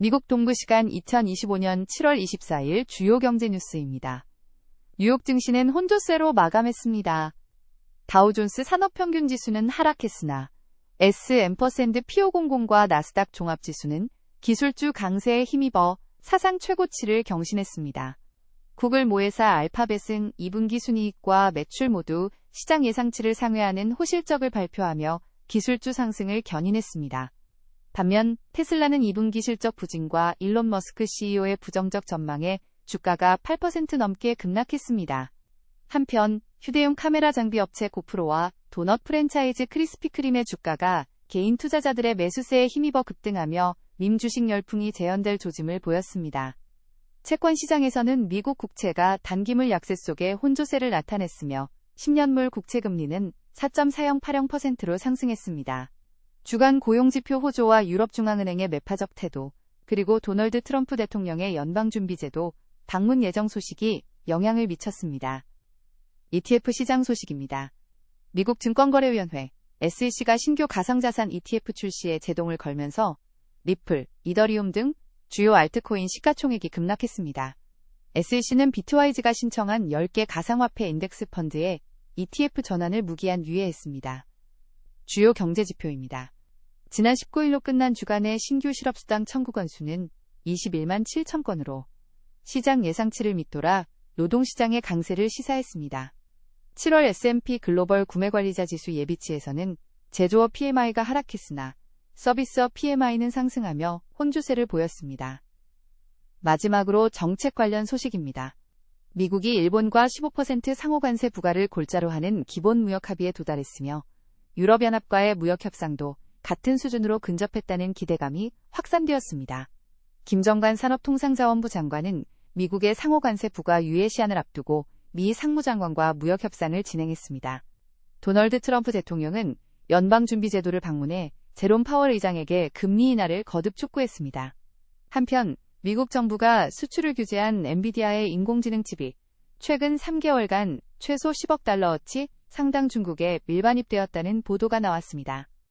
미국 동부 시간 2025년 7월 24일 주요 경제 뉴스입니다. 뉴욕 증시는 혼조세로 마감했습니다. 다우존스 산업평균 지수는 하락했으나 S&P 500과 나스닥 종합지수는 기술주 강세에 힘입어 사상 최고치를 경신했습니다. 구글 모회사 알파벳은 2분기 순이익과 매출 모두 시장 예상치를 상회하는 호실적을 발표하며 기술주 상승을 견인했습니다. 반면 테슬라는 2분기 실적 부진과 일론 머스크 CEO의 부정적 전망에 주가가 8% 넘게 급락했습니다. 한편 휴대용 카메라 장비 업체 고프로와 도넛 프랜차이즈 크리스피 크림의 주가가 개인 투자자들의 매수세에 힘입어 급등하며 밈 주식 열풍이 재현될 조짐을 보였습니다. 채권 시장에서는 미국 국채가 단기물 약세 속에 혼조세를 나타냈으며 10년물 국채 금리는 4.4080%로 상승했습니다. 주간 고용지표 호조와 유럽중앙은행의 매파적 태도, 그리고 도널드 트럼프 대통령의 연방준비제도 방문 예정 소식이 영향을 미쳤습니다. ETF 시장 소식입니다. 미국 증권거래위원회 SEC가 신규 가상자산 ETF 출시에 제동을 걸면서 리플, 이더리움 등 주요 알트코인 시가총액이 급락했습니다. SEC는 비트와이즈가 신청한 10개 가상화폐 인덱스 펀드에 ETF 전환을 무기한 유예했습니다. 주요 경제지표입니다. 지난 19일로 끝난 주간의 신규 실업수당 청구 건수는 21만 7천 건으로 시장 예상치를 밑돌아 노동시장의 강세를 시사했습니다. 7월 S&P 글로벌 구매관리자 지수 예비치에서는 제조업 PMI가 하락했으나 서비스업 PMI는 상승하며 혼주세를 보였습니다. 마지막으로 정책 관련 소식입니다. 미국이 일본과 15% 상호관세 부과를 골자로 하는 기본 무역 합의에 도달했으며 유럽연합과의 무역 협상도 같은 수준으로 근접했다는 기대감이 확산되었습니다. 김정관 산업통상자원부 장관은 미국의 상호관세 부과 유예 시한을 앞두고 미 상무장관과 무역 협상을 진행했습니다. 도널드 트럼프 대통령은 연방준비제도를 방문해 제롬 파월 의장에게 금리 인하를 거듭 촉구했습니다. 한편 미국 정부가 수출을 규제한 엔비디아의 인공지능 칩이 최근 3개월간 최소 10억 달러어치 상당 중국에 밀반입되었다는 보도가 나왔습니다.